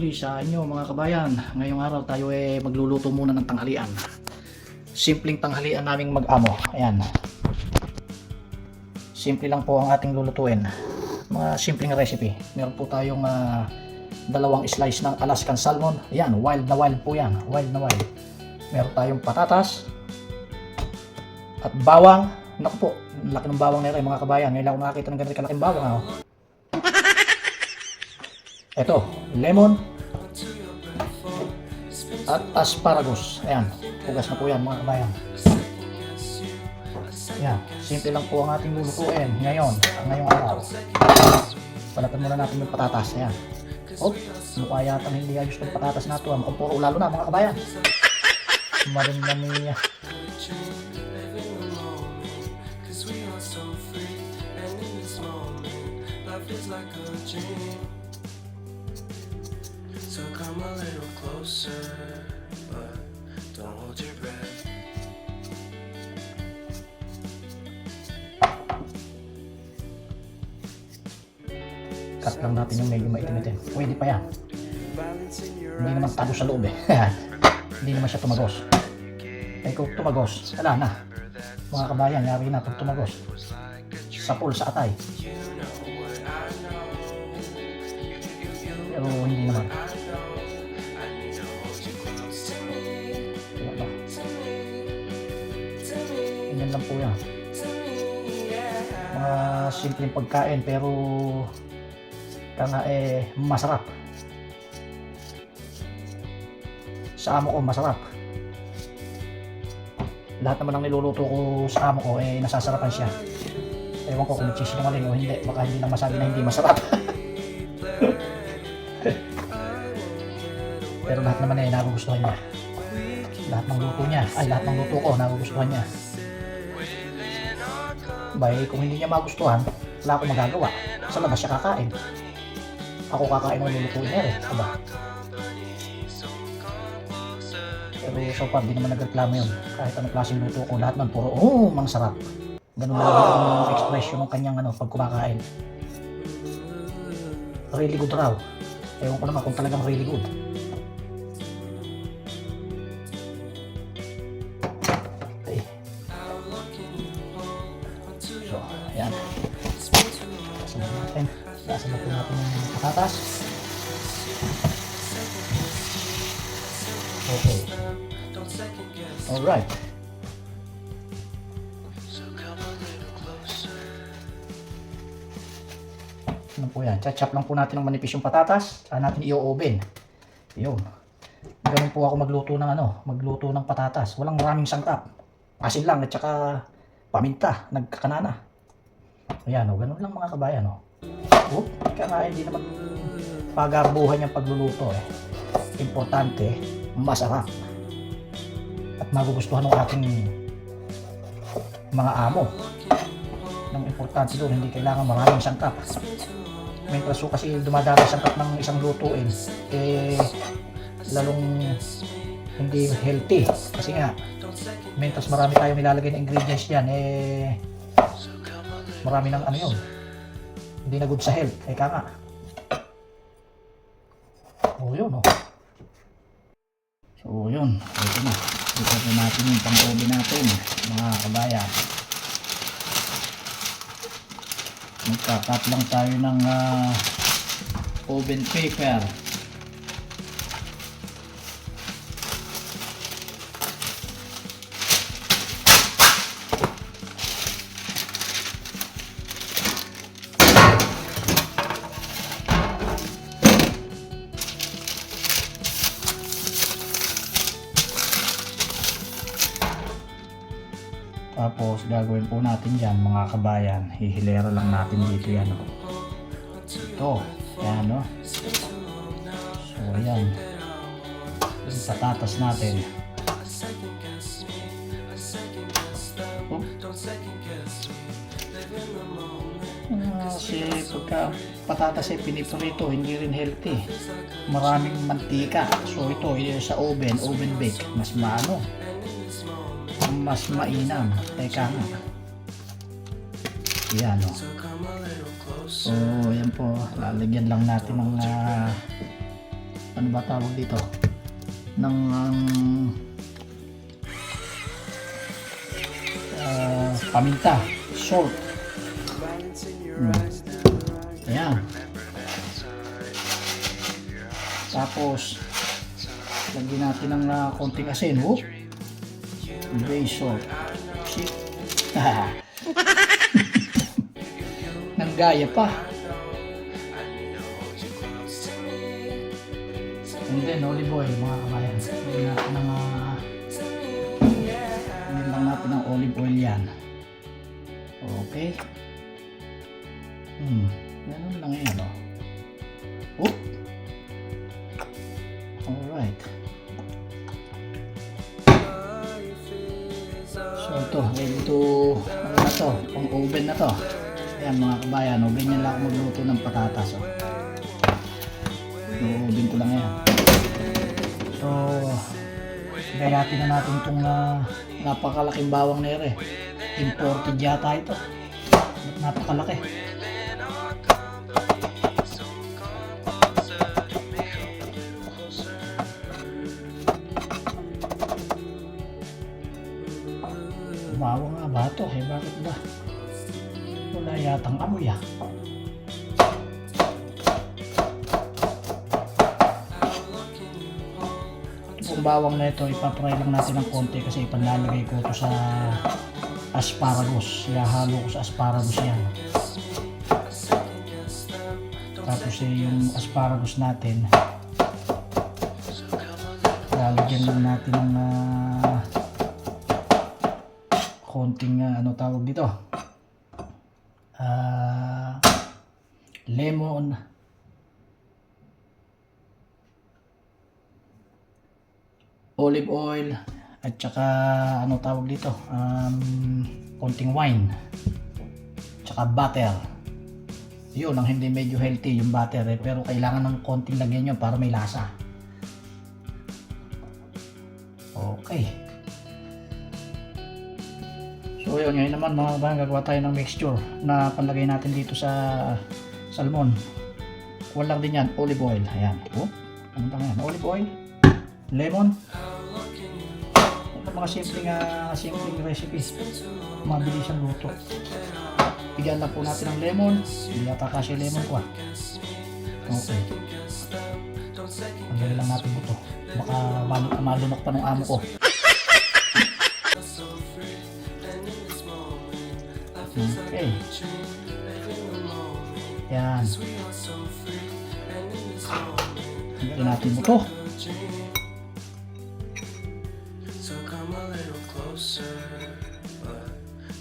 muli sa inyo mga kabayan. Ngayong araw tayo eh magluluto muna ng tanghalian. Simpleng tanghalian naming mag-amo. Ayan. Simple lang po ang ating lulutuin. Mga simpleng recipe. Meron po tayong ah, dalawang slice ng Alaskan salmon. Ayan, wild na wild po yan. Wild na wild. Meron tayong patatas. At bawang. Naku po, laki ng bawang nila mga kabayan. Ngayon lang ako nakakita ng ganito kalaking bawang. Oh. Ito, lemon. At asparagus. Ayan, pugas na po yan mga kabayan. Ayan, simple lang po ang ating lulutuin ngayon, ngayong araw. Palatan muna natin yung patatas. Ayan. Oh, mukha yata hindi ayos ng patatas na ito. Mukhang puro lalo na mga kabayan. Marin niya. Cause we are so free, and in this moment, is like a dream. Come a little closer, but don't hold your breath. Cut lang natin yung medyo maitim-itim. Pwede pa yan. Hindi naman tago sa loob eh. hindi naman siya tumagos. Eh kung tumagos, wala na. Mga kabayan, yari na pag tumagos. Sa pool, sa atay. Pero hindi naman. Simpleng pagkain pero kaya eh masarap. Sa amo ko masarap. Lahat naman ng niluluto ko sa amo ko eh nasasarapan siya. Ewan ko kung nagsisinungaling o hindi. Baka hindi lang masabi na hindi masarap. pero lahat naman eh nagugustuhan niya. Lahat ng luto niya, ay lahat ng luto ko nagugustuhan niya. Bay, kung hindi niya magustuhan, wala akong magagawa. Sa labas siya kakain. Ako kakain ng lulutuin niya rin. Aba. Pero so far, di naman nagreklamo yun. Kahit anong klaseng luto ko, lahat man puro, oh, mang sarap. Ganun lang yung expression ng kanyang ano, pag kumakain. Really good raw. Ewan ko naman kung talagang really good. Alright. So. Ano po yan? Chachap lang po natin ng manipis yung patatas. Saan natin i-oven. Yun. Ganun po ako magluto ng ano, magluto ng patatas. Walang maraming sangkap. Asin lang at saka paminta, nagkakanana. Ayan o, ganun lang mga kabayan o. Oh, kaya nga hindi naman pagabuhan yung pagluluto eh. Importante, masarap. Magugustuhan ng ating mga amo. Ang importante doon, hindi kailangan maraming sangkap. Mientras so kasi dumadami sangkap ng isang lutuin, eh, lalong hindi healthy. Kasi nga, mientras marami tayong nilalagay na ingredients dyan, eh, marami ng ano yun. Hindi na good sa health. Eka nga. Oo yun, oh. So yun, ito na. Ito na natin yung pang-oven natin, mga kabayan. Magkakat lang tayo ng ah, oven paper. Tapos gagawin po natin dyan mga kabayan. Hihilera lang natin dito yan. Oh. Ito. Yan no. So ayan. Yung patatas natin. Oh. Kasi pagka patatas ay piniprito, hindi rin healthy. Maraming mantika. So ito, eh, sa oven, oven bake, mas maano, mas mainam. Teka nga. Yan o. So yan po. Lalagyan lang natin ng ah, ano ba tawag dito? Ng um, ah, paminta, salt. Hmm. Ayan. Tapos, lagyan natin ng uh, konting asin. Whoop. Salt. Shit. Nang gaya pa. And then, olive oil, mga kabayan. Lagyan natin ng uh, lang natin ng olive oil yan. Okay. Hmm. Ganun lang yan, oh. To, ano na to, pang oven na to. Ayan mga kabayan, oh, ganyan lang ako magluto ng patatas. Oh. So, oven ko lang yan. So, gayatin na natin itong uh, napakalaking bawang nere. Imported yata ito. Napakalaki. Amoy ah. Itong bawang na ito, ipapry lang natin ng konti kasi ipanlalagay ko ito sa asparagus. Ihahalo ko sa asparagus yan. Tapos eh, yung asparagus natin, lalagyan lang natin ng ah, konting ah, ano tawag dito Ah, lemon olive oil at saka ano tawag dito? Um, konting wine. Tsaka butter. Yun ang hindi medyo healthy yung butter eh, pero kailangan ng konting lagyan yun para may lasa. Okay. So yun, ngayon naman mga kabayan, gagawa tayo ng mixture na panlagay natin dito sa salmon. Kuha lang din yan, olive oil. Ayan. Oh, ano ba yan? Olive oil, lemon. Ito mga simpleng, uh, simpleng recipe. Mabilis ang luto. Bigyan lang po natin ng lemon. Hindi yata kasi lemon ko ah. Okay. Pagyan lang natin ito. Baka mal- malunok pa ng amo ko.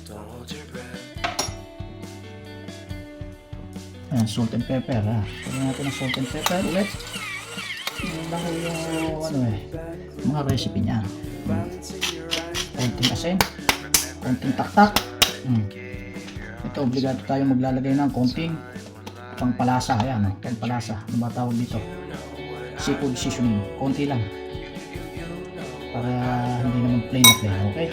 Don't hold your breath. Yan, salt and pepper ha. Pagyan natin ng salt and pepper ulit. Ho yung ano eh, mga recipe niya. Konting asin, konting taktak. Mm. Ito, obligado tayo maglalagay ng konting pangpalasa. Ayan, oh, pangpalasa. Ano ba tawag dito? Seafood seasoning. Konti lang. Para hindi naman plain na plain. Okay?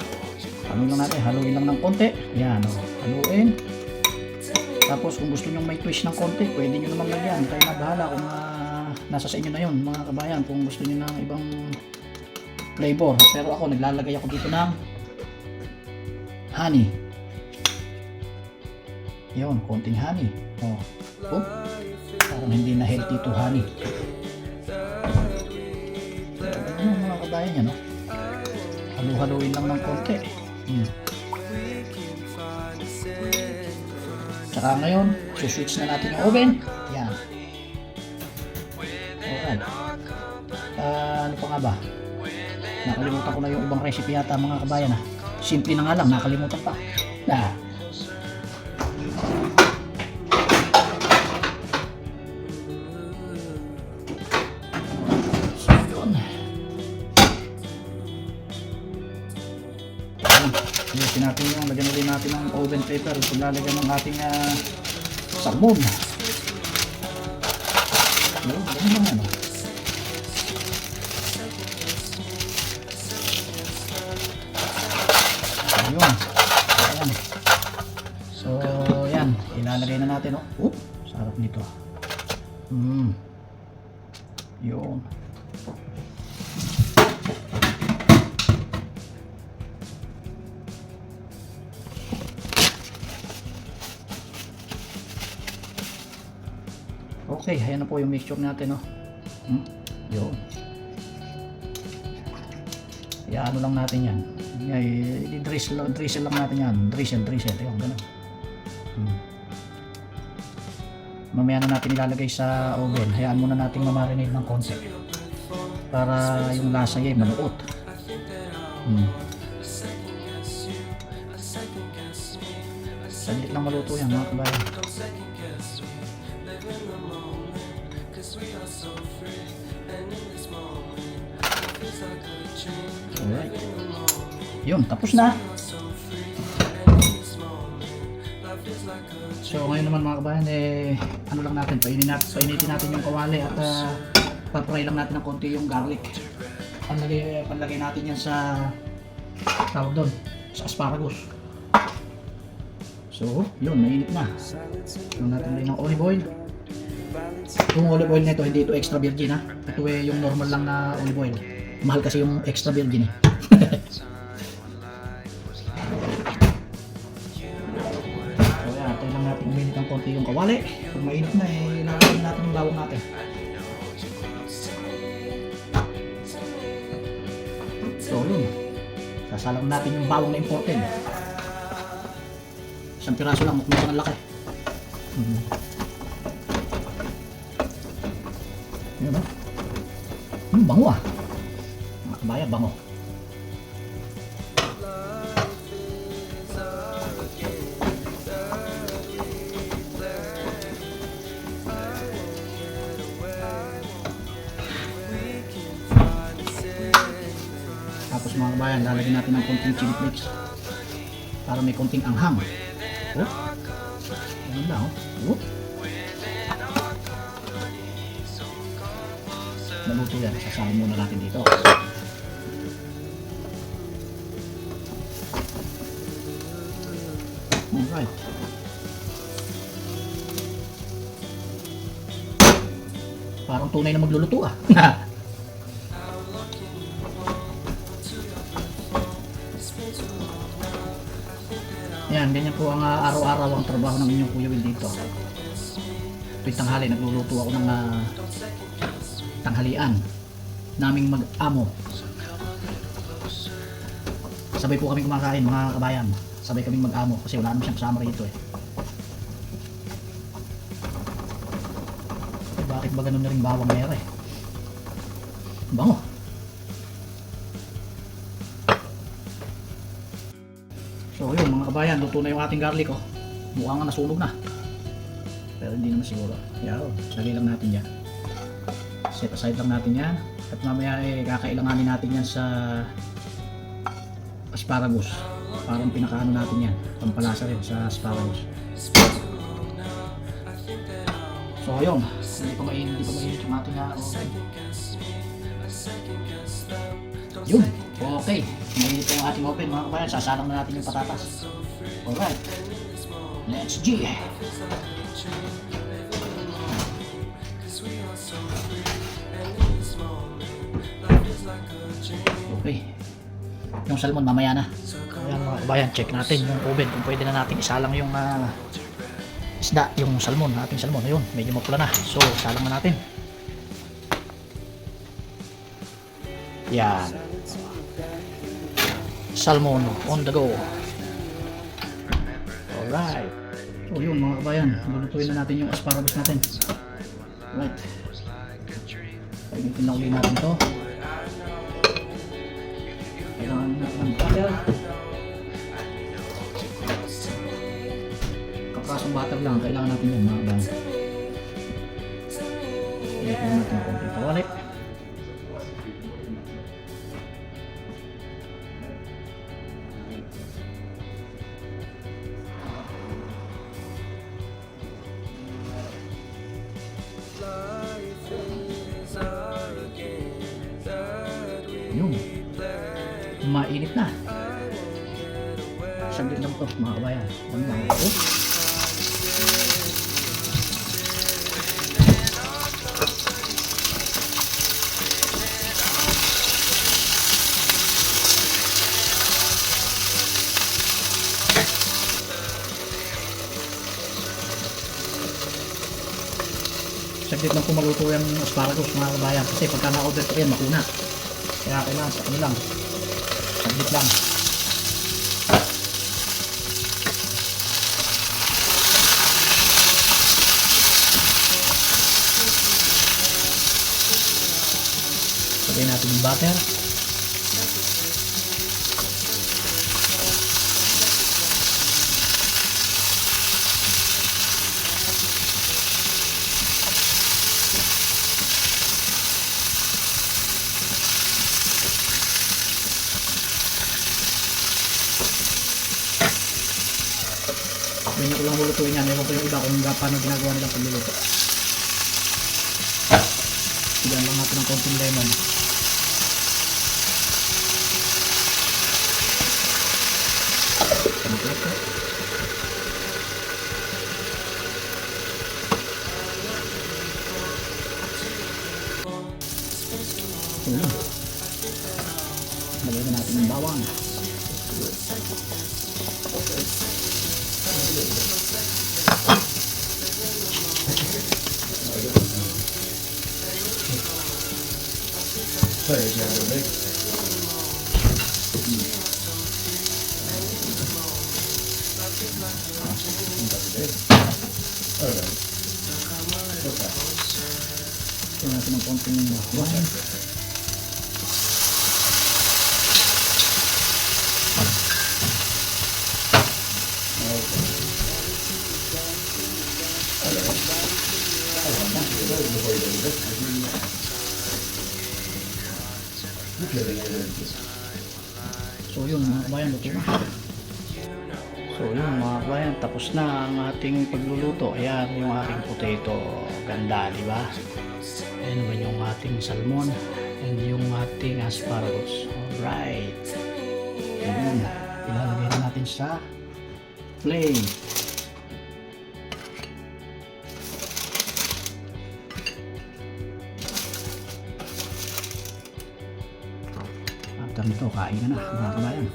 Haluin lang natin. Haluin lang ng konti. Ayan, oh. Haluin. Tapos kung gusto nyo may twist ng konti, pwede nyo naman lagyan. Kayo na bahala kung ah, nasa sa inyo na yun, mga kabayan. Kung gusto nyo ng ibang flavor. Pero ako, naglalagay ako dito ng honey. Yun, konting honey. Oh. Oh. Parang hindi na healthy to honey. Ano mga kabayan yan, no? Halu-haluin lang ng konti. Hmm. Tsaka ngayon, switch na natin yung oven. Yan. Alright. Ah, ano pa nga ba? Nakalimutan ko na yung ibang recipe yata mga kabayan ha. Simple na nga lang, nakalimutan pa. Na. Lalagyan ng ating uh, salmon. Ayun, ano. Ayun. Ayan. So, yan. Ilalagay na natin. Oh. Oop. Sarap nito. Mm. Yun. Okay, ayan na po yung mixture natin, no? Hmm? Yun. Iano lang natin yan. Ay, drizzle, lang natin yan. Drizzle, drizzle. Yun, ganun. Hmm. Mamaya na natin ilalagay sa oven. Hayaan muna natin mamarinate ng konti. Para yung lasa niya ay maluot. Hmm. Saglit lang maluto yan mga kabayan. Alright. Yun, tapos na. So ngayon naman mga kabayan, eh, ano lang natin, painin natin, painitin natin yung kawali at uh, papry lang natin ng konti yung garlic. Panlagay, panlagay natin yan sa tawag doon, sa asparagus. So, yun, mainit na. Ano natin rin ng olive oil. Yung olive oil nito, hindi ito extra virgin ha. Ito eh yung normal lang na olive oil. Mahal kasi yung extra virgin eh. So yan, tayo lang natin uminit ng konti yung kawali. Pag mainit na eh, ilagay natin yung bawang natin. So yun, sasalang natin yung bawang na imported. Isang piraso lang, mukha ng laki. Mhm. Yun ba? Hmm, bango ah. Mga kabaya, bango. Tapos mga kabayan, lalagyan natin ng konting chili flakes para may konting anghang. Oh. Ano na oh. Oh. Maluto yan. Sasama muna natin dito. Alright. Parang tunay na magluluto ah. Yan, ganyan po ang ah, araw-araw ang trabaho ng inyong Kuya Will dito. Tuwing tanghali, nagluluto ako ng ah, tanghalian naming mag-amo. Sabay po kami kumakain mga kabayan. Sabay kaming mag-amo kasi wala naman siyang kasama rito eh. Bakit ba ganun na rin bawang mera eh? Bango. So yun mga kabayan, luto na yung ating garlic oh. Mukhang nga nasunog na. Pero hindi naman siguro. Yan, lagay lang natin yan. Set aside lang natin yan. At mamaya eh, kakailanganin natin yan sa asparagus. Parang pinakaano natin yan. Pampalasa rin sa asparagus. So ayun, hindi pa mainit, hindi pa mainit yung ating uh, oven. Yun, okay. Mainit yung ating oven mga kabayan. Sasalang na natin yung patatas. Alright. Let's G. Okay. Yung salmon mamaya na. Ayan mga kabayan, check natin yung oven kung pwede na natin isalang yung ah, isda, yung salmon, ating salmon. Ayun, medyo mapula na. So, salang na natin. Yan. Salmon on the go. Alright. So yun mga kabayan, lulutuin na natin yung asparagus natin. Right. Painitin lang ulit natin to. Kailangan natin ng butter. Kaprasong butter lang, kailangan natin yun mga kabayan. Ilitin natin ng konting kawali. Mahaba yan. Ang mahaba ko. Saglit lang kumaluto yung asparagus mga kabayan kasi pagka na-order ko eh, yan makuna. Kaya kailangan sa kanilang. Saglit lang. Lagyan natin yung butter. Ganyan ko lang yan. Ewan ko yung iba kung paano ginagawa pagluluto. Lang natin ng konting lemon. Lagyan natin ng konting wine. So yun mga kabayan, luto na. So yun mga kabayan, tapos na ang ating pagluluto. Ayan yung ating potato. Ganda, di ba? Ayan naman yung ating salmon and yung ating asparagus. Alright. Ayan. Ilalagay na natin sa plate. Nito, kain ka na mga kabayan.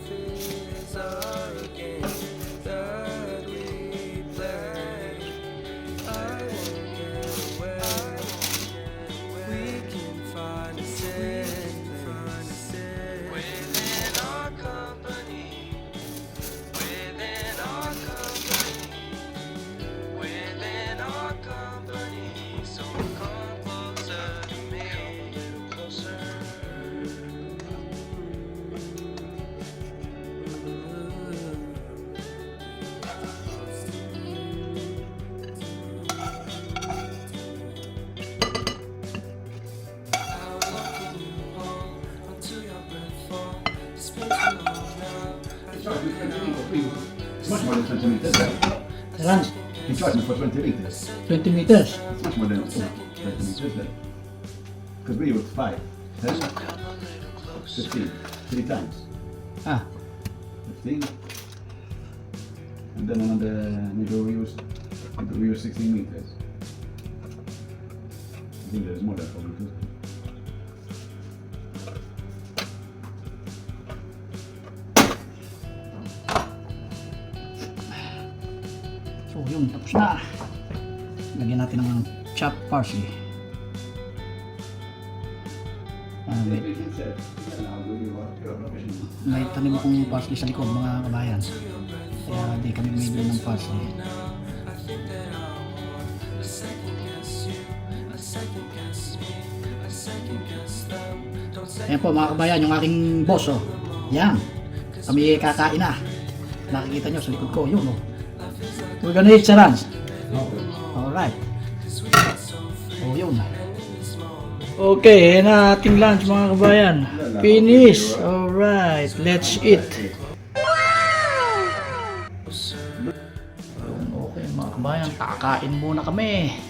Charge me for 20 liters. 20 meters. It's much more than 20 meters then. Because we use 5, 10, 15, three times. Ah, 15. And then another, maybe we use, maybe we use 16 meters. I think there's more than probably too. Yun, tapos na. Lagyan natin ng chopped parsley. Ah, may, may tanim akong parsley sa likod mga kabayan. Kaya di kami bumibili ng parsley. Ayan po mga kabayan, yung aking boss oh. Yan. Kami kakain na. Nakikita nyo sa likod ko, yun oh. We're gonna eat sarans. Alright. Oh, yun. Okay, yan na ating lunch mga kabayan. Finish. Alright, let's eat. Okay mga kabayan, kakain muna kami.